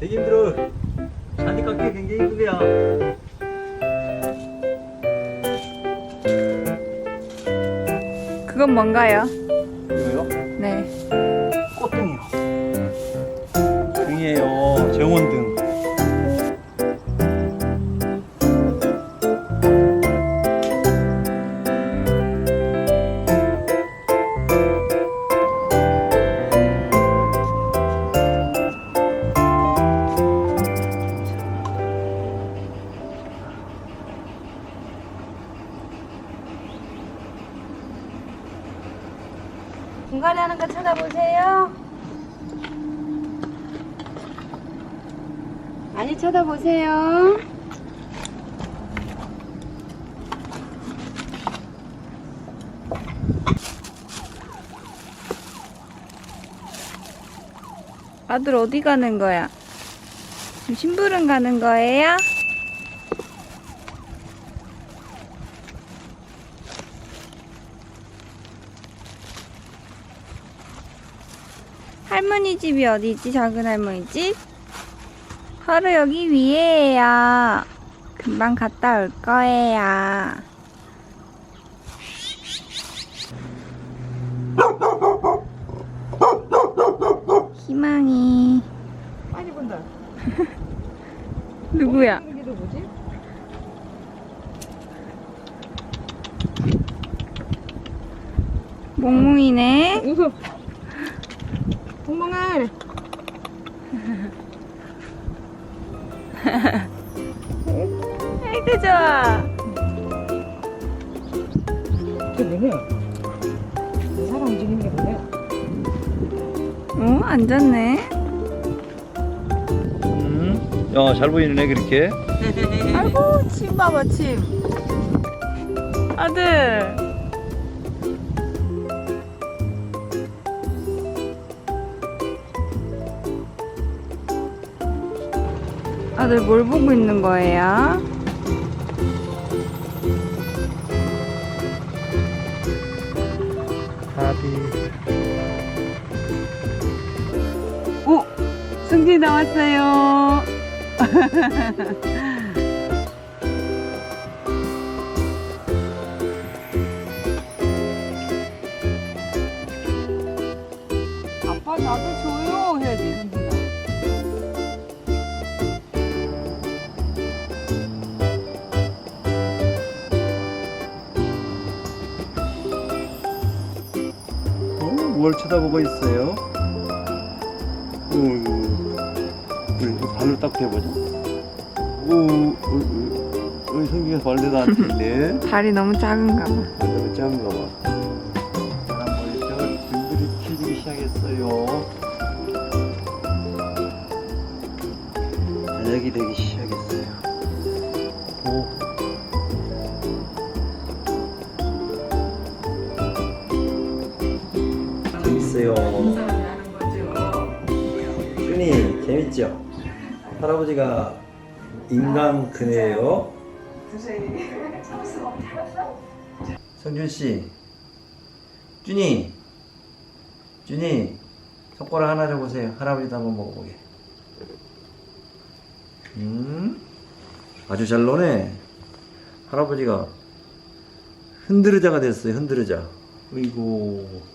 되게 힘들어. 잔디 깎기 굉장히 힘들어요. 그건 뭔가요? 이거요? 네. 꽃등이요. 네. 등이에요. 정원등. 중간에 하는 거 쳐다보세요. 많이 쳐다보세요. 아들 어디 가는 거야? 지금 심부름 가는 거예요? 할머니 집이 어디 있지? 작은 할머니 집? 바로 여기 위에예요. 금방 갔다 올 거예요. 희망이 많이 본다. 누구야? 몽몽이네. 웃어. 멍멍아. 아이고 좋아. 이게 뭐냐? 이 사람 움직이는 게 뭐냐? 어 앉았네. 음. 야, 잘 보이네, 그렇게. 아이고 침 봐봐 침. 아들. 아들 뭘 보고 있는 거예요? 하비. 오 승진 나왔어요. 뭘 쳐다보고 있어요? 어이구. 우리 발로 딱 대보자. 오, 어, 우리 성기가 안 뛰네. 발이 너무 작은가 봐. 너무 작은가 봐. 사람 튀기 시작했어요. 저녁이 되기 시작 재밌어요. 준이 재밌죠? 할아버지가 인간 그네예요. 성준 씨, 준이, 준이, 손가락 하나 줘보세요. 할아버지도 한번 먹어보게. 음, 아주 잘 노네. 할아버지가 흔들의자가 됐어요. 흔들의자. 어이구.